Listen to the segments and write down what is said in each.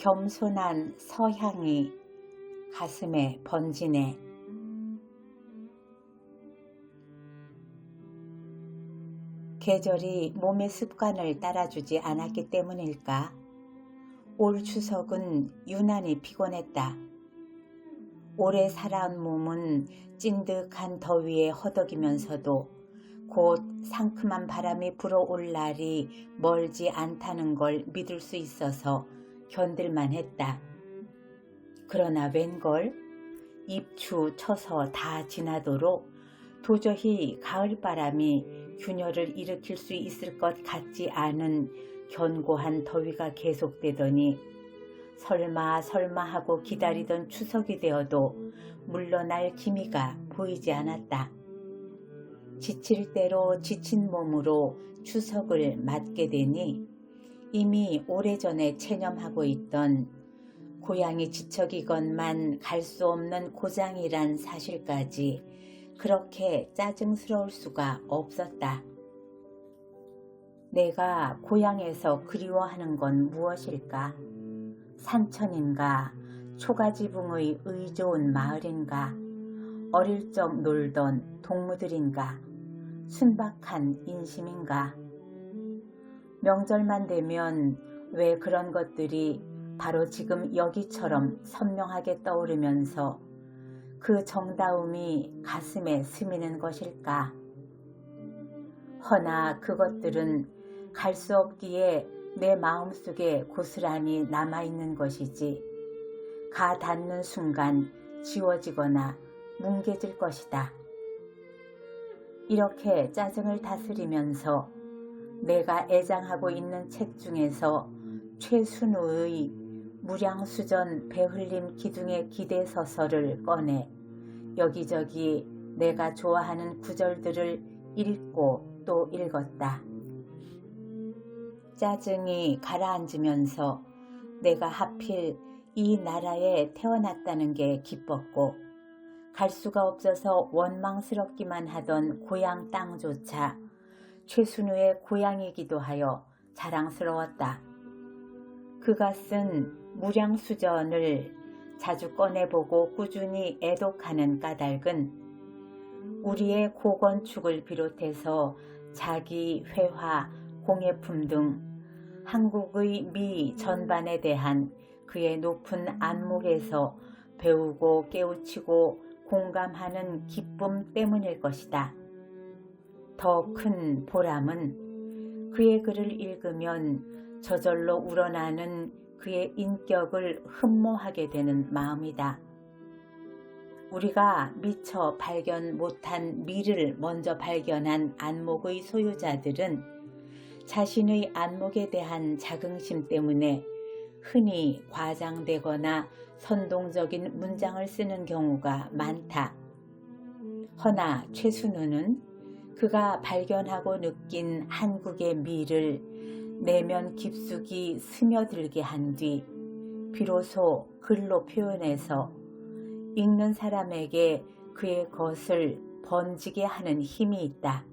겸손한 서향이 가슴에 번지네. 계절이 몸의 습관을 따라주지 않았기 때문일까? 올 추석은 유난히 피곤했다. 오래 살아온 몸은 찐득한 더위에 허덕이면서도 곧 상큼한 바람이 불어올 날이 멀지 않다는 걸 믿을 수 있어서 견딜만 했다. 그러나 웬걸 입추 쳐서 다 지나도록 도저히 가을바람이 균열을 일으킬 수 있을 것 같지 않은 견고한 더위가 계속되더니 설마 설마 하고 기다리던 추석이 되어도 물러날 기미가 보이지 않았다. 지칠 대로 지친 몸으로 추석을 맞게 되니 이미 오래전에 체념하고 있던 고향이 지척이건만 갈 수 없는 고장이란 사실까지 그렇게 짜증스러울 수가 없었다. 내가 고향에서 그리워하는 건 무엇일까? 산천인가? 초가지붕의 의좋은 마을인가? 어릴 적 놀던 동무들인가? 순박한 인심인가? 명절만 되면 왜 그런 것들이 바로 지금 여기처럼 선명하게 떠오르면서 그 정다움이 가슴에 스미는 것일까? 허나 그것들은 갈 수 없기에 내 마음속에 고스란히 남아있는 것이지 가 닿는 순간 지워지거나 뭉개질 것이다. 이렇게 짜증을 다스리면서 내가 애장하고 있는 책 중에서 최순우의 무량수전 배흘림 기둥의 기대 서설을 꺼내 여기저기 내가 좋아하는 구절들을 읽고 또 읽었다. 짜증이 가라앉으면서 내가 하필 이 나라에 태어났다는 게 기뻤고 갈 수가 없어서 원망스럽기만 하던 고향 땅조차 최순우의 고향이기도 하여 자랑스러웠다. 그가 쓴 무량수전을 자주 꺼내보고 꾸준히 애독하는 까닭은 우리의 고건축을 비롯해서 자기 회화, 공예품 등 한국의 미 전반에 대한 그의 높은 안목에서 배우고 깨우치고 공감하는 기쁨 때문일 것이다. 더 큰 보람은 그의 글을 읽으면 저절로 우러나는 그의 인격을 흠모하게 되는 마음이다. 우리가 미처 발견 못한 미를 먼저 발견한 안목의 소유자들은 자신의 안목에 대한 자긍심 때문에 흔히 과장되거나 선동적인 문장을 쓰는 경우가 많다. 허나 최순우는 그가 발견하고 느낀 한국의 미를 내면 깊숙이 스며들게 한 뒤 비로소 글로 표현해서 읽는 사람에게 그의 것을 번지게 하는 힘이 있다.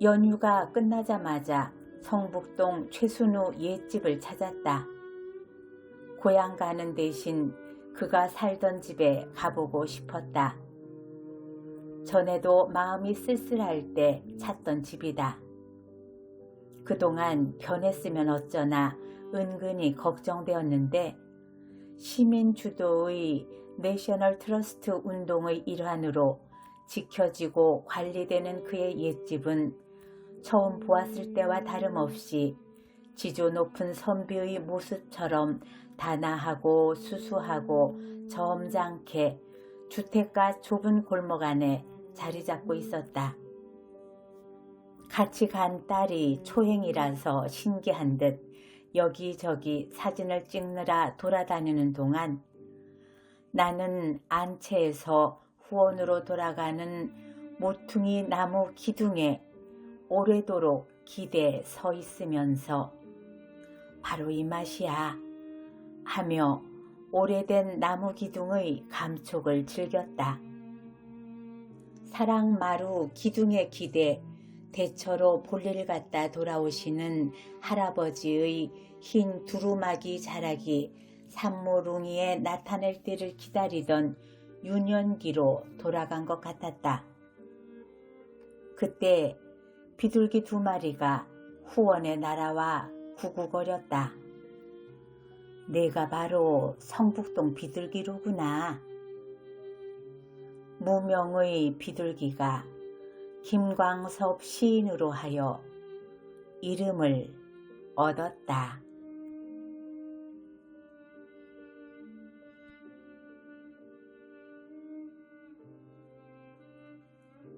연휴가 끝나자마자 성북동 최순우 옛집을 찾았다. 고향 가는 대신 그가 살던 집에 가보고 싶었다. 전에도 마음이 쓸쓸할 때 찾던 집이다. 그동안 변했으면 어쩌나 은근히 걱정되었는데 시민 주도의 내셔널 트러스트 운동의 일환으로 지켜지고 관리되는 그의 옛집은 처음 보았을 때와 다름없이 지조 높은 선비의 모습처럼 단아하고 수수하고 점잖게 주택가 좁은 골목 안에 자리 잡고 있었다. 같이 간 딸이 초행이라서 신기한 듯 여기저기 사진을 찍느라 돌아다니는 동안 나는 안채에서 후원으로 돌아가는 모퉁이 나무 기둥에 오래도록 기대에 서 있으면서 바로 이 맛이야 하며 오래된 나무 기둥의 감촉을 즐겼다. 사랑 마루 기둥에 기대 대처로 볼일 갔다 돌아오시는 할아버지의 흰 두루마기 자락이 산모룽이에 나타낼 때를 기다리던 유년기로 돌아간 것 같았다. 그때 비둘기 두 마리가 후원에 날아와 구구거렸다. 내가 바로 성북동 비둘기로구나. 무명의 비둘기가 김광섭 시인으로 하여 이름을 얻었다.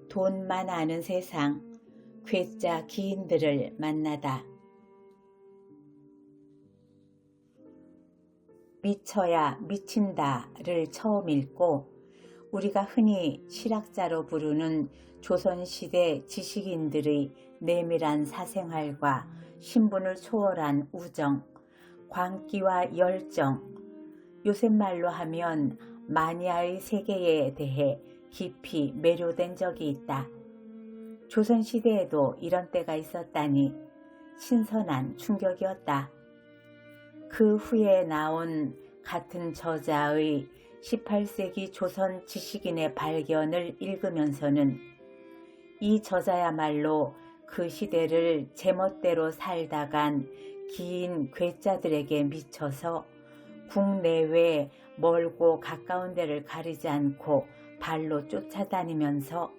돈만 아는 세상, 괴짜 기인들을 만나다. 미쳐야 미친다를 처음 읽고 우리가 흔히 실학자로 부르는 조선시대 지식인들의 내밀한 사생활과 신분을 초월한 우정, 광기와 열정, 요새 말로 하면 마니아의 세계에 대해 깊이 매료된 적이 있다. 조선시대에도 이런 때가 있었다니 신선한 충격이었다. 그 후에 나온 같은 저자의 18세기 조선 지식인의 발견을 읽으면서는 이 저자야말로 그 시대를 제멋대로 살다간 긴 괴짜들에게 미쳐서 국내외 멀고 가까운 데를 가리지 않고 발로 쫓아다니면서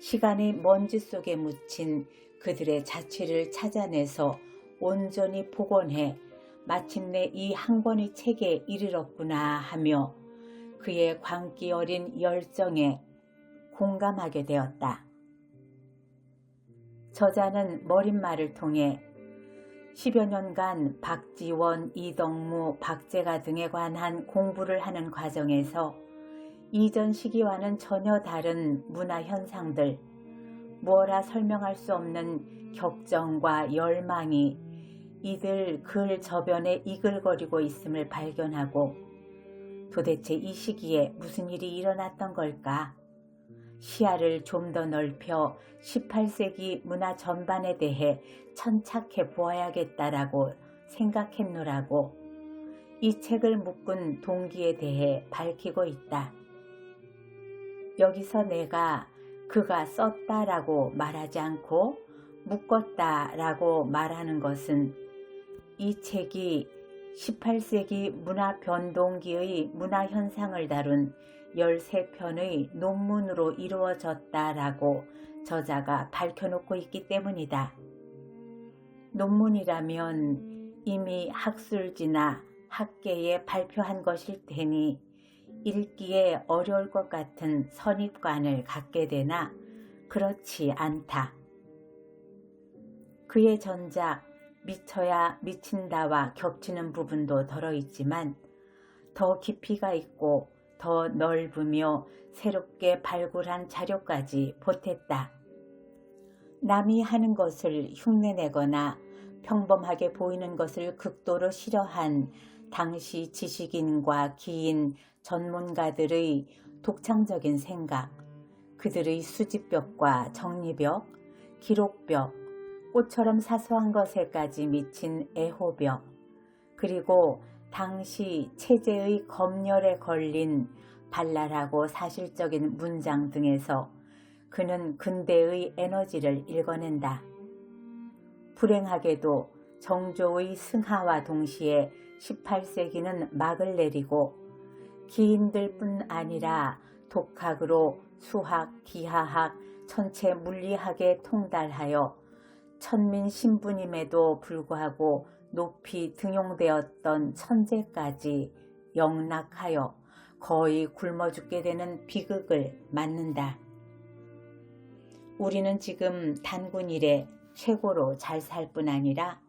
시간의 먼지 속에 묻힌 그들의 자취를 찾아내서 온전히 복원해 마침내 이 한 권의 책에 이르렀구나 하며 그의 광기 어린 열정에 공감하게 되었다. 저자는 머릿말을 통해 10여 년간 박지원, 이덕무, 박재가 등에 관한 공부를 하는 과정에서 이전 시기와는 전혀 다른 문화 현상들, 무어라 설명할 수 없는 격정과 열망이 이들 글 저변에 이글거리고 있음을 발견하고 도대체 이 시기에 무슨 일이 일어났던 걸까? 시야를 좀 더 넓혀 18세기 문화 전반에 대해 천착해 보아야겠다라고 생각했노라고 이 책을 묶은 동기에 대해 밝히고 있다. 여기서 내가 그가 썼다라고 말하지 않고 묶었다라고 말하는 것은 이 책이 18세기 문화 변동기의 문화 현상을 다룬 13편의 논문으로 이루어졌다라고 저자가 밝혀놓고 있기 때문이다. 논문이라면 이미 학술지나 학계에 발표한 것일 테니 읽기에 어려울 것 같은 선입관을 갖게 되나 그렇지 않다. 그의 전작 미쳐야 미친다와 겹치는 부분도 덜어 있지만 더 깊이가 있고 더 넓으며 새롭게 발굴한 자료까지 보탰다. 남이 하는 것을 흉내내거나 평범하게 보이는 것을 극도로 싫어한 당시 지식인과 기인, 전문가들의 독창적인 생각, 그들의 수집벽과 정리벽, 기록벽, 꽃처럼 사소한 것에까지 미친 애호벽, 그리고 당시 체제의 검열에 걸린 발랄하고 사실적인 문장 등에서 그는 근대의 에너지를 읽어낸다. 불행하게도 정조의 승하와 동시에 18세기는 막을 내리고 기인들 뿐 아니라 독학으로 수학, 기하학, 천체 물리학에 통달하여 천민 신부님에도 불구하고 높이 등용되었던 천재까지 영락하여 거의 굶어 죽게 되는 비극을 맞는다. 우리는 지금 단군 일에 최고로 잘 살 뿐 아니라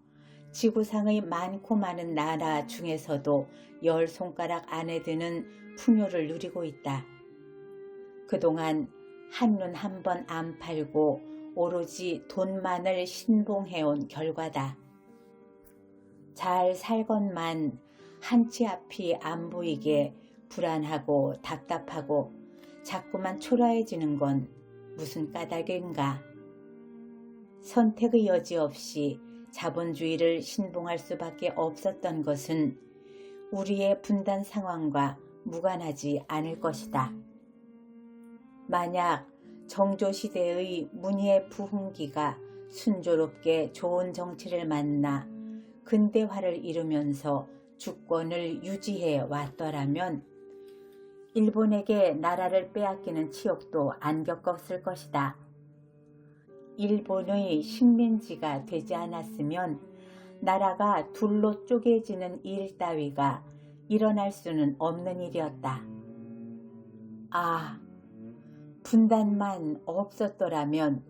지구상의 많고 많은 나라 중에서도 열 손가락 안에 드는 풍요를 누리고 있다. 그동안 한눈 한 번 안 팔고 오로지 돈만을 신봉해온 결과다. 잘 살건만 한치 앞이 안 보이게 불안하고 답답하고 자꾸만 초라해지는 건 무슨 까닭인가. 선택의 여지 없이 자본주의를 신봉할 수밖에 없었던 것은 우리의 분단 상황과 무관하지 않을 것이다. 만약 정조시대의 문희의 부흥기가 순조롭게 좋은 정치를 만나 근대화를 이루면서 주권을 유지해 왔더라면 일본에게 나라를 빼앗기는 치욕도 안 겪었을 것이다. 일본의 식민지가 되지 않았으면 나라가 둘로 쪼개지는 일 따위가 일어날 수는 없는 일이었다. 아, 분단만 없었더라면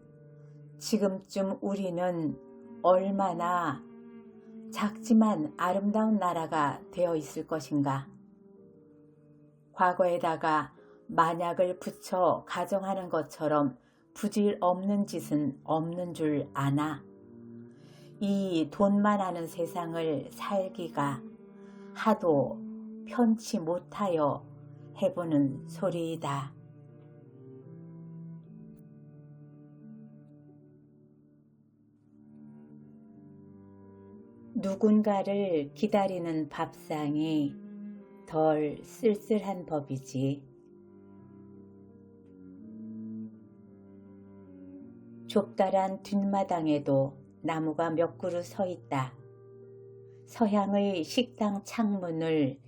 지금쯤 우리는 얼마나 작지만 아름다운 나라가 되어 있을 것인가. 과거에다가 만약을 붙여 가정하는 것처럼 부질 없는 짓은 없는 줄 아나. 이 돈만 아는 세상을 살기가 하도 편치 못하여 해보는 소리이다. 누군가를 기다리는 밥상이 덜 쓸쓸한 법이지. 좁다란 뒷마당에도 나무가 몇 그루 서 있다. 서향의 식당 창문을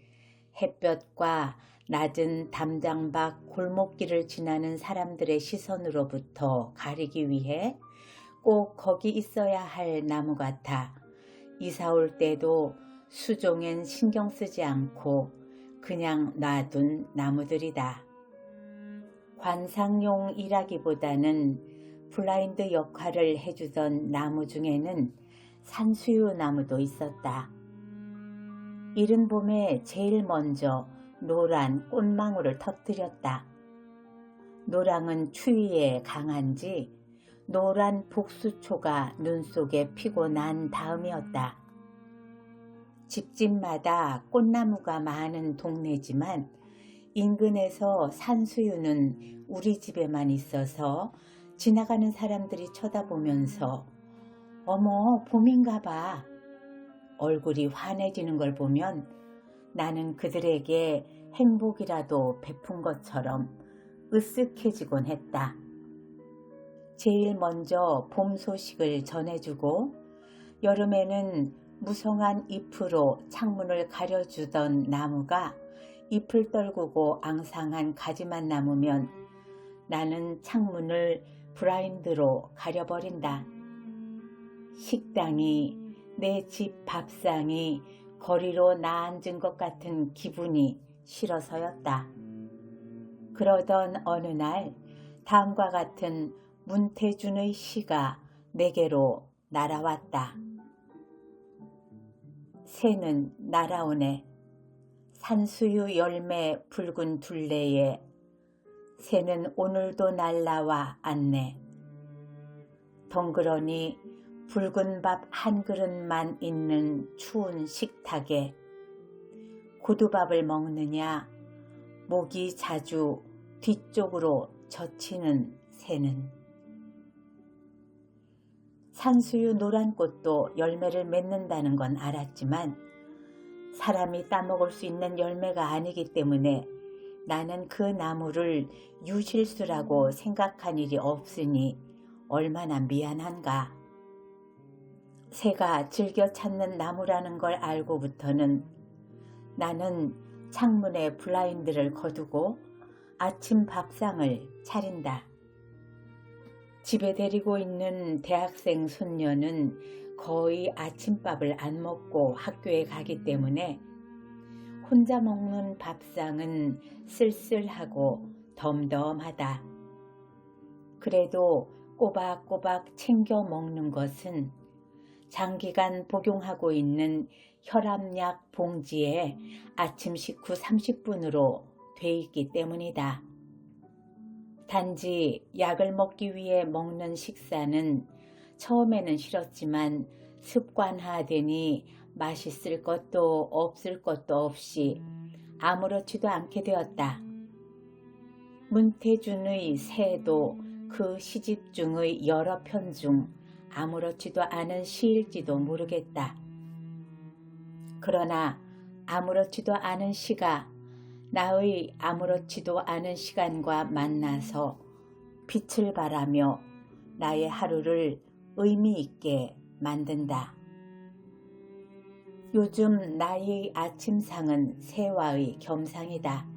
햇볕과 낮은 담장 밖 골목길을 지나는 사람들의 시선으로부터 가리기 위해 꼭 거기 있어야 할 나무 같아 이사 올 때도 수종엔 신경 쓰지 않고 그냥 놔둔 나무들이다. 관상용이라기보다는 블라인드 역할을 해주던 나무 중에는 산수유 나무도 있었다. 이른 봄에 제일 먼저 노란 꽃망울을 터뜨렸다. 노랑은 추위에 강한지 노란 복수초가 눈 속에 피고 난 다음이었다. 집집마다 꽃나무가 많은 동네지만 인근에서 산수유는 우리 집에만 있어서 지나가는 사람들이 쳐다보면서 어머 봄인가 봐 얼굴이 환해지는 걸 보면 나는 그들에게 행복이라도 베푼 것처럼 으쓱해지곤 했다. 제일 먼저 봄 소식을 전해주고 여름에는 무성한 잎으로 창문을 가려주던 나무가 잎을 떨구고 앙상한 가지만 남으면 나는 창문을 브라인드로 가려버린다. 식당이 내 집 밥상이 거리로 나앉은 것 같은 기분이 싫어서였다. 그러던 어느 날 다음과 같은 문태준의 시가 내게로 날아왔다. 새는 날아오네. 산수유 열매 붉은 둘레에 새는 오늘도 날라와 앉네. 덩그러니 붉은 밥 한 그릇만 있는 추운 식탁에 고두밥을 먹느냐 목이 자주 뒤쪽으로 젖히는 새는 산수유 노란 꽃도 열매를 맺는다는 건 알았지만 사람이 따먹을 수 있는 열매가 아니기 때문에 나는 그 나무를 유실수라고 생각한 일이 없으니 얼마나 미안한가. 새가 즐겨 찾는 나무라는 걸 알고부터는 나는 창문에 블라인드를 거두고 아침 밥상을 차린다. 집에 데리고 있는 대학생 손녀는 거의 아침밥을 안 먹고 학교에 가기 때문에 혼자 먹는 밥상은 쓸쓸하고 덤덤하다. 그래도 꼬박꼬박 챙겨 먹는 것은 장기간 복용하고 있는 혈압약 봉지에 아침 식후 30분으로 돼 있기 때문이다. 단지 약을 먹기 위해 먹는 식사는 처음에는 싫었지만 습관화되니 맛있을 것도 없을 것도 없이 아무렇지도 않게 되었다. 문태준의 새도 그 시집 중의 여러 편 중 아무렇지도 않은 시일지도 모르겠다. 그러나 아무렇지도 않은 시가 나의 아무렇지도 않은 시간과 만나서 빛을 발하며 나의 하루를 의미 있게 만든다. 요즘 나의 아침상은 새와의 겸상이다.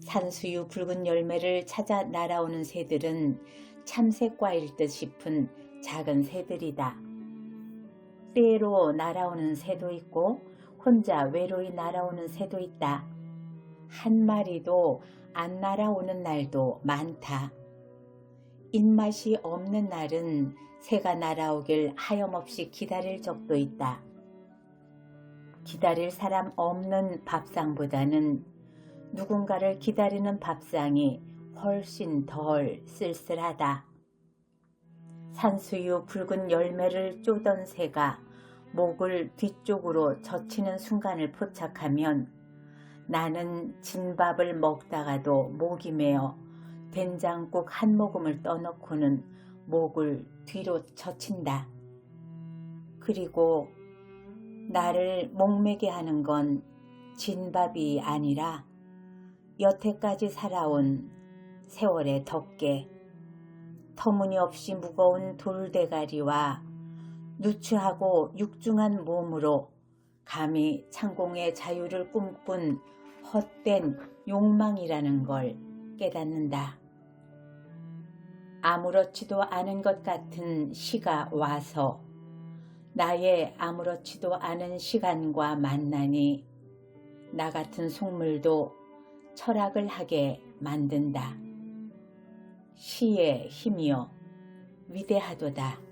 산수유 붉은 열매를 찾아 날아오는 새들은 참새과일 듯 싶은 작은 새들이다. 때로 날아오는 새도 있고 혼자 외로이 날아오는 새도 있다. 한 마리도 안 날아오는 날도 많다. 입맛이 없는 날은 새가 날아오길 하염없이 기다릴 적도 있다. 기다릴 사람 없는 밥상보다는 누군가를 기다리는 밥상이 훨씬 덜 쓸쓸하다. 산수유 붉은 열매를 쪼던 새가 목을 뒤쪽으로 젖히는 순간을 포착하면 나는 진밥을 먹다가도 목이 메어 된장국 한 모금을 떠놓고는 목을 뒤로 젖힌다. 그리고 나를 목매게 하는 건 진밥이 아니라 여태까지 살아온 세월의 덮개, 터무니없이 무거운 돌대가리와 누추하고 육중한 몸으로 감히 창공의 자유를 꿈꾼 헛된 욕망이라는 걸 깨닫는다. 아무렇지도 않은 것 같은 시가 와서 나의 아무렇지도 않은 시간과 만나니 나 같은 속물도 철학을 하게 만든다. 시의 힘이여 위대하도다.